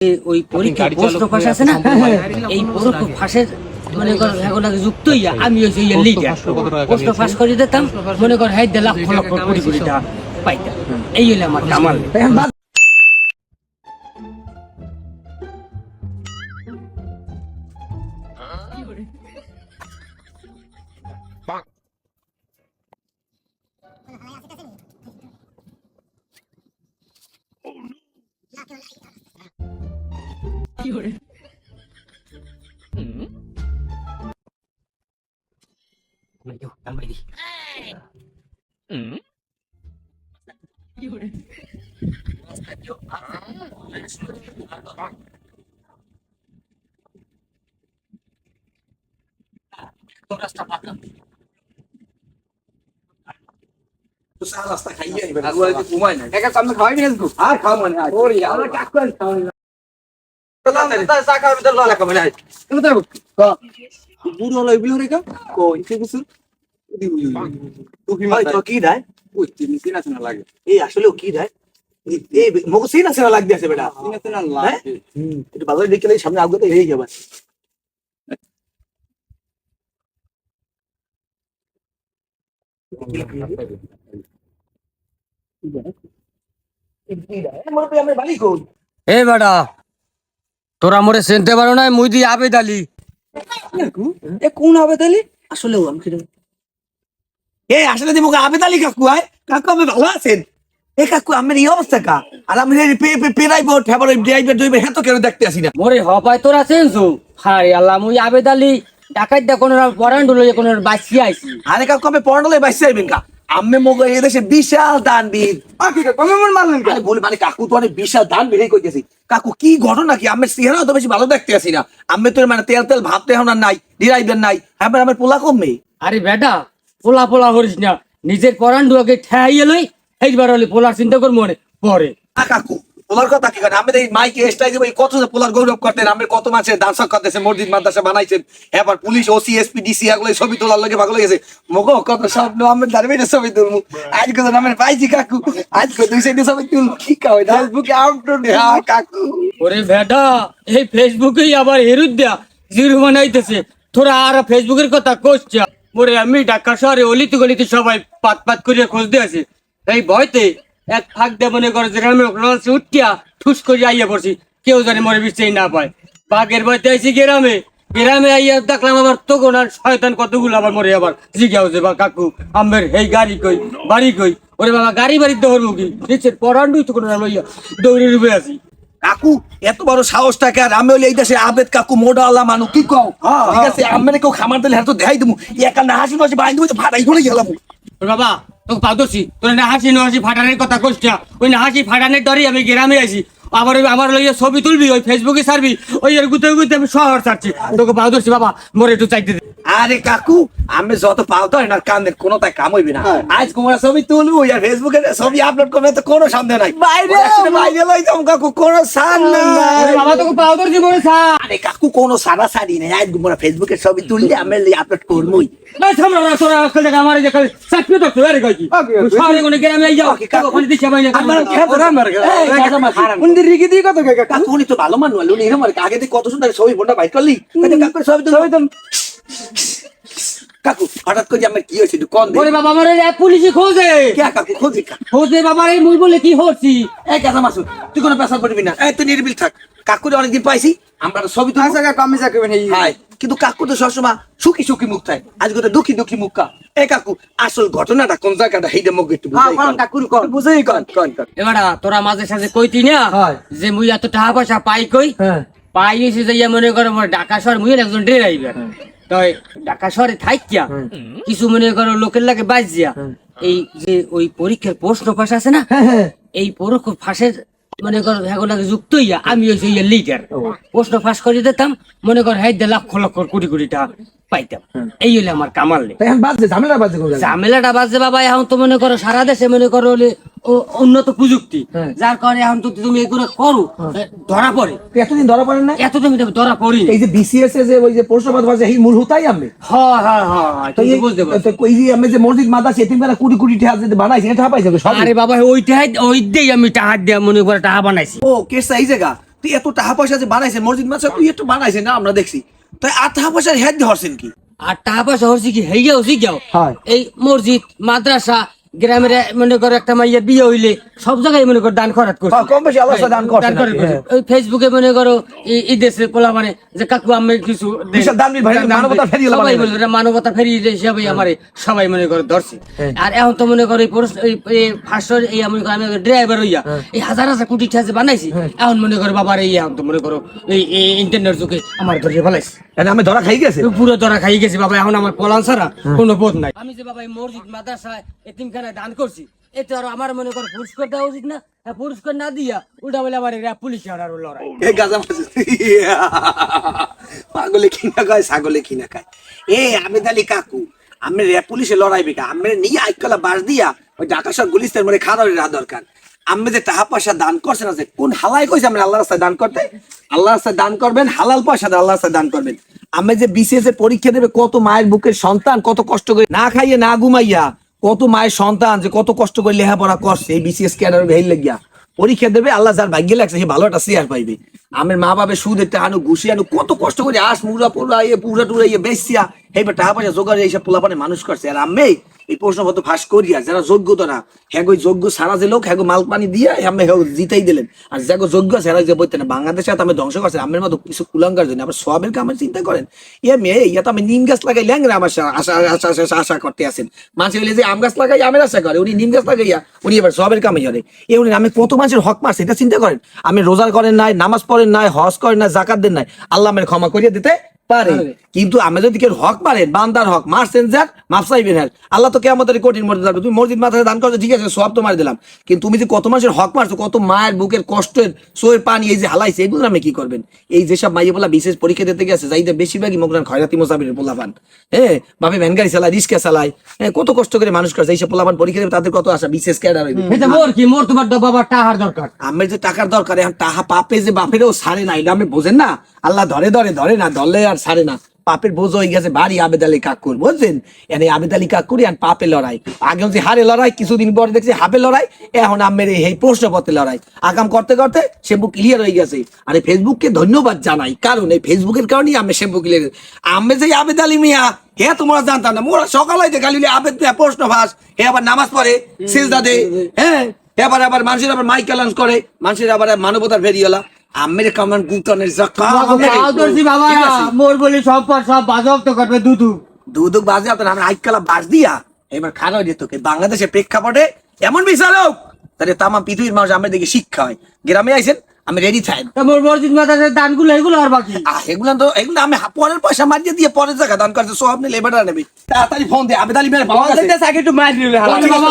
যে ওই পরীক্ষা গাড়ি ফাঁস আছে না? এই পোস্ট ফাঁসের মনে কর ভেগোলাকে যুক্ত হইয়া আমি হইছি ইয়ে লিডার কামিয়েছে? ফাঁস করে দিতাম মনে কর হাইদ লাখ লক্ষ কোটি কোটি টাকা পাইতাম। এই হইলে আমার কামাল। এখন বাদ রাস্তা খাইয়ে নিবেন ঘুমাই না সামনে খাওয়াই না আর খাও মানে ওরে আমার কাকু আর খাওয়াই না বুড়ো হলো এগুলো রে কা কই কিছু কি দেয়? ওই তিন তিন আছে লাগে। এই আসলে ও কি দেয়? এই- এই মগো সিন আছে লাগতে আছে বেটা। তিন আছে লাগে। একটু ভালো দেখে সামনে আগে হয়ে যাবে। এ বেটা তোরা মোরে চিনতে পারো না মুই দি আবেদালি। এ কোন আবেদালি? আসলে ও আমি এই আসলে দিমুকে আবেদ আলী কাকু আয়। কাকু আমি ভালো আছেন? এ কাকু আমার এই অবস্থা কা আর আমি ড্রাইভার ড্রাইভার হ্যাঁ তো কেন দেখতে আসি না? মোরে হপায় তোরা চেনছো হারে আল্লাহ মুই আবেদ আলী ডাকাত দা কোন ডুলো কোন আইছি। আরে কাকু আমি বাইসে আইবেন কা? আমি মগো এই দেশে বিশাল আর কি মন মারলেন আরে বলি মানে কাকু তো অনেক বিশাল দান বেড়ে কইতেছি। কাকু কি ঘটনা কি? আমার চেহারা তো বেশি ভালো দেখতে আসি না। আমি তো মানে তেল তেল ভাবতে আর নাই ডিরাইভার নাই। আমার আমার পোলা কমবে আরে বেটা পোলা পোলা করিস না। নিজের পরান ডুয়াকে ঠেয়াইয়ে লই এইবার হলে পোলার চিন্তা কর মনে পরে। কাকু পোলার কথা কি করে আমি এই মাইকে এসটাই দেবো কত যে পোলার গৌরব করতেন আমি কত মাসে দানসক করতেছে মসজিদ মাদ্রাসা বানাইছেন এবার পুলিশ ওসি এসপি ডিসি এগুলো ছবি তোলার লগে ভালো লেগেছে মগো কত স্বপ্ন আমি দাঁড়িয়ে ছবি তুলবো। আজ কত নামের পাইছি কাকু। আজ কত দুই সাইডে ছবি তুলবো কি কাওই ফেসবুকে আপলোড কাকু। ওরে বেটা এই ফেসবুকেই আবার হেরুদ দেয়া জিরো বানাইতেছে তোরা আর ফেসবুকের কথা কোশ্চা মোরে আমি ঢাকা শহরে অলিতে গলিতে সবাই পাত পাত করে খোঁজ দিয়ে আছে এই ভয়তে এক ফাঁক দিয়ে মনে করে যে আমি লঞ্চে উঠিয়া ঠুস করে আইয়া পড়ছি, কেউ জানে মরে বিশ্বাস না পায়। বাঘের ভয়তে আইছি গ্রামে গ্রামে আইয়া দেখলাম আবার তখন আর শয়তান কতগুলো আবার মরে আবার জিজ্ঞাও যে বা কাকু আমের এই গাড়ি কই, বাড়ি কই? ওরে বাবা, গাড়ি বাড়িতে ধরবো কি নিচের পরান্ডুই তো কোনো দৌড়ে ডুবে আছি। কাকু এত বড় সাহস থাকে আর আমি হলে এই দেশে আবেদ কাকু মোটা আল্লাহ মানু কি কও? ঠিক আছে আমি কেউ খামার দিলে হ্যাঁ তো দেখাই দেবো একা না হাসি মাসি বাইন দেবো ভাড়াই করে গেলাম। বাবা তোকে পাদর্শি তোর না হাসি না হাসি ফাটানের কথা কইছ না। ওই না হাসি ফাটানের ডরে আমি গ্রামে আছি আবার ওই আমার লইয়া ছবি তুলবি ওই ফেসবুকে ছাড়বি ওই এর গুতে গুতে আমি শহর ছাড়ছি। তোকে পাদর্শি বাবা মোর একটু চাইতে দে। আরে কাকু আমি যত পাওতো না কান্দের কোনো তাই কাম হইবে না। আজ কুমার ছবি তুলবো আর ফেসবুকে ছবি আপলোড করবে তো কোনো সন্দেহ নাই। বাইরে বাইরে লই যাম কাকু কোনো সান নাই। বাবা তোকে পাদর্শি মোরে ছাড় আরে কাকু কোনো সারা সারি নাই। আজ কুমার ফেসবুকে ছবি তুললে আমি আপলোড করবই। এই সামনে না তোরা আজকাল থেকে আমার যে চাকরি তো ওকে, ওকে। শহরে কোনে গ্রামে আই যাও কাকু। ওখানে দিছে ভাই না আমার খেতে রাম মার গাজা উনি রিগি দিয়ে কত কাকু? উনি তো ভালো মানুষ উনি এরকম আগে থেকে কত সুন্দর ছবি ফোনটা বাইর করলি? কাকু ছবি তুল ছবি তো কাকু হঠাৎ করে আমার কি হয়েছে? কন ওরে বাবা আমার পুলিশে খোঁজে। কে কাকু? খোঁজি খোঁজে বাবা এই মুই বলে কি হচ্ছি এই মাসুদ তুই কোনো পেশা করবি না। এই তুই নির্বিল থাক। কাকুরে অনেকদিন পাইছি আমরা তো ছবি তুলবো আচ্ছা কাকু আমি এই হাই কিন্তু কাকু তো সবসময় সুখী সুখী মুখ থাকে আজকে তো দুঃখী দুঃখী মুখ কা। এ কাকু আসল ঘটনাটা কোন জায়গাটা? হেইটা মুখ একটু বুঝাই হ্যাঁ, কন। কাকুর বুঝেই এবারা তোরা মাঝে সাঝে কইতি না যে মুই এত টাকা পয়সা পাই কই? হ্যাঁ। পাই এসে যাইয়া মনে করো মোর ঢাকা শহর মুই একজন ড্রাইভার। তো ঢাকা শহরে থাকিয়া কিছু মনে করো লোকের লাগে বাজিয়া এই যে ওই পরীক্ষার প্রশ্ন ফাঁস আছে না? হ্যাঁ হ্যাঁ। এই পরীক্ষা ফাঁসের মনে করো ভেগোলাকে যুক্ত হইয়া আমি হইছি লিডার। প্রশ্ন ফাঁস করে দিতাম মনে কর হ্যাঁ লক্ষ লক্ষ কোটি কোটি টাকা। পাইতাম। এই হইলে আমার কামাল নেই ঝামেলা বাজছে ঝামেলাটা বাজছে বাবা এখন তো মনে করো সারা দেশে মনে করো হলে উন্নত প্রযুক্তি। হ্যাঁ। যার কারণে এখন তুমি এগুলো করো ধরা পড়ে। এতদিন ধরা পড়েন না এত তুমি তো ধরা পড়ি এই যে বিসিএস এ যে ওই যে প্রশ্নপত্র বাজছে এই মূল হুতাই আমি? হ্যাঁ হ্যাঁ হ্যাঁ তো এই- বুঝতে পারছ। এই যে আমি যে মসজিদ মাদ্রাসা এতিম বেলা কোটি কোটি টাকা যে বানাইছে এটা পাইছে সব আরে বাবা ওই দিয়েই আমি টাকা দিয়ে মনে করে টাকা বানাইছি। ও কেসটা এই জায়গা তুই এত টাকা পয়সা যে বানাইছেন মসজিদ মাদ্রাসা তুই একটু বানাইছেন না আমরা দেখছি। তাই আর টাকা পয়সার হেড দিয়ে হরছেন কি? আর টাকা পয়সা হচ্ছে কি? হেই হচ্ছে কি হয়। এই মসজিদ মাদ্রাসা গ্রামের মনে করো একটা মাইয়া বিয়ে হইলে সব জায়গায় মনে করো দান খরাত করছে হ্যাঁ, কম বেশি আল্লাহ দান করছে। হ্যাঁ। ওই ফেসবুকে মনে করো এই- দেশে পোলা মানে যে কাকু আমি কিছু সবাই। মনে করে মানবতা ফেরিয়ে হিসাবে আমারে সবাই মনে করে ধরছে হ্যাঁ। আর এখন তো মনে করো এই এই- মনে করো আমি ড্রাইভার হইয়া হ্যাঁ। এই হাজার হাজার কোটি টাকা বানাইছি এখন মনে করো বাবার এই এখন তো মনে করো এই ইন্টারনেট যুগে আমার ধরে ফেলাইছে আমি ধরা খাই গেছে পুরো ধরা খাই গেছে বাবা এখন আমার পলান ছাড়া কোনো বোধ নাই আমি যে বাবা এই মসজিদ মাদ্রাসায় এতিমখানায় দান করছি। আর আমার মনে করো পুরস্কার দেওয়া উচিত না। হ্যাঁ, পুরস্কার না দিয়া উল্টা বলে আমার এরা পুলিশ আনার লড়াই পাগলে খায় ছাগলে খায় এ কাকু আমি পুলিশে লড়াইবে কা আমি নিয়ে আইকলা বাস দিয়া ওই রাখা দরকার। আমি যে টাকা পয়সা দান করছেন আছে কোন হালাই কইছে আমি আল্লাহ রাস্তায় দান করতে? আল্লাহ রাস্তায় দান করবেন হালাল পয়সা আল্লাহ রাস্তায় দান করবেন। আমি যে বিসিএস পরীক্ষা দেবে কত মায়ের বুকের সন্তান কত কষ্ট করে না খাইয়ে না ঘুমাইয়া কত মায়ের সন্তান যে কত কষ্ট করে লেখাপড়া করছে, এই বিসিএস ক্যাডার ভেল লাগিয়া। পরীক্ষা দেবে, আল্লাহ যার ভাগ্যে লাগছে, সে ভালো একটা শেয়ার পাইবে। আমার মা বাবা সুদ একটা আনু, ঘুষি আনু, কত কষ্ট করে আস, মুড়া পুরা ইয়ে পুরা টুরা ইয়ে বেসিয়া এইবার টাকা পয়সা জোগাড়, এইসব পোলাপানে মানুষ করছে। আর আমি এই প্রশ্নপত্র ফাঁস করিয়া যারা যোগ্যতা না হ্যাঁ যোগ্য সারা যে লোক হ্যাঁ মাল পানি দিয়ে আমি হ্যাঁ জিতাই দিলেন। আর যাগো যোগ্য আছে এরা যে বইতে না, বাংলাদেশে আমি ধ্বংস করছে, আমার মতো কিছু কুলাঙ্গার জন্য আবার সবের কামের চিন্তা করেন। ইয়ে মেয়ে, ইয়া তো আমি নিম গাছ লাগাই ল্যাংরা আমার আশা আশা আশা করতে আছেন। মানুষ হইলে যে আম গাছ লাগাই, আমের আশা করে, উনি নিম গাছ লাগাইয়া, উনি এবার সবের কামে করে এ উনি আমি কত মানুষের হক মারছে, এটা চিন্তা করেন। আমি রোজার করেন নাই, নামাজ পড়েন নাই, হজ করেন নাই জাকাত দেন নাই, আল্লাহ আমার ক্ষমা করিয়া দিতে পারে। পারে। কিন্তু আমি যদি কেউ হক মারেন বান্দার হক। মারছেন যাক মাপ চাইবেন হ্যাঁ। আল্লাহ তো কে আমাদের কঠিন মর্যাদা যাবে তুমি মসজিদ মাথায় দান করছ ঠিক আছে সব তো মার দিলাম। কিন্তু তুমি যে কত মাসের হক মারছো কত মায়ের বুকের কষ্টের সোয়ের পানি এই যে হালাইছে এগুলো আমি কি করবেন? এই যেসব মাইয়ে বলা বিশেষ পরীক্ষা দিতে গেছে যাইতে বেশিরভাগই মোগরান খয়রাতি মোসাবির পোলাপান। হ্যাঁ বাপে ভ্যান গাড়ি চালায় রিক্সা চালায়। হ্যাঁ কত কষ্ট করে মানুষ করছে এইসব পোলাপান পরীক্ষা দেবে তাদের কত আশা? বিশেষ ক্যাডার হইবে। মোর কি? মোর তোমার তো বাবার টাহার দরকার। আমার যে টাকার দরকার এখন টাকা পাপে যে বাপেরও সারে না এটা আপনি বোঝেন না? আল্লাহ ধরে ধরে ধরে না ধরলে আর সারে না। পাপের বোঝ হয়ে গেছে ভারী আবেদ আলী কাকুর বুঝছেন? এনে আবেদ আলী কাকুরি আর পাপে লড়াই। আগে যে হারে লড়াই কিছুদিন পরে দেখছি হাপে লড়াই এখন আমের এই প্রশ্নপত্রে লড়াই। আগাম করতে করতে সেবু ক্লিয়ার হয়ে গেছে। আর এই ফেসবুককে ধন্যবাদ জানাই কারণ এই ফেসবুকের কারণেই আমি সেবু ক্লিয়ার আমি যে আবেদ আলী মিয়া হে তোমরা জানতাম না মোরা সকালে যে খালি আবেদ মিয়া প্রশ্ন ভাস হে আবার নামাজ পড়ে সিজদা দে হ্যাঁ? এবার আবার মানুষের আবার মাইক চ্যালেঞ্জ করে মানুষের আবার মানবতার ভেরিয়েলা আমের কামান গুতনের তাও ধরছি বাবা মোর বলি সব পর সব বাজক তো করবে দুদু। দুদু বাজে আপনার আমরা আইকালা বাস দিয়া। এবার খারাপ হয়ে তোকে বাংলাদেশের প্রেক্ষাপটে এমন বিশাল হোক তাহলে তামা পৃথিবীর মানুষ আমরা দিকে শিক্ষা হয়। গ্রামে আইছেন আমি রেডি থাই মোর মসজিদ মাদ্রাসার দানগুলো এগুলো আর বাকি এগুলো তো এগুলো আমি পরের পয়সা মারিয়ে দিয়ে পরের জায়গা দান করছে সব নিয়ে লেবার নেবি তাড়াতাড়ি ফোন দে আমি তাহলে মেরে বাবা কাছে আগে একটু মার দিলে বাবা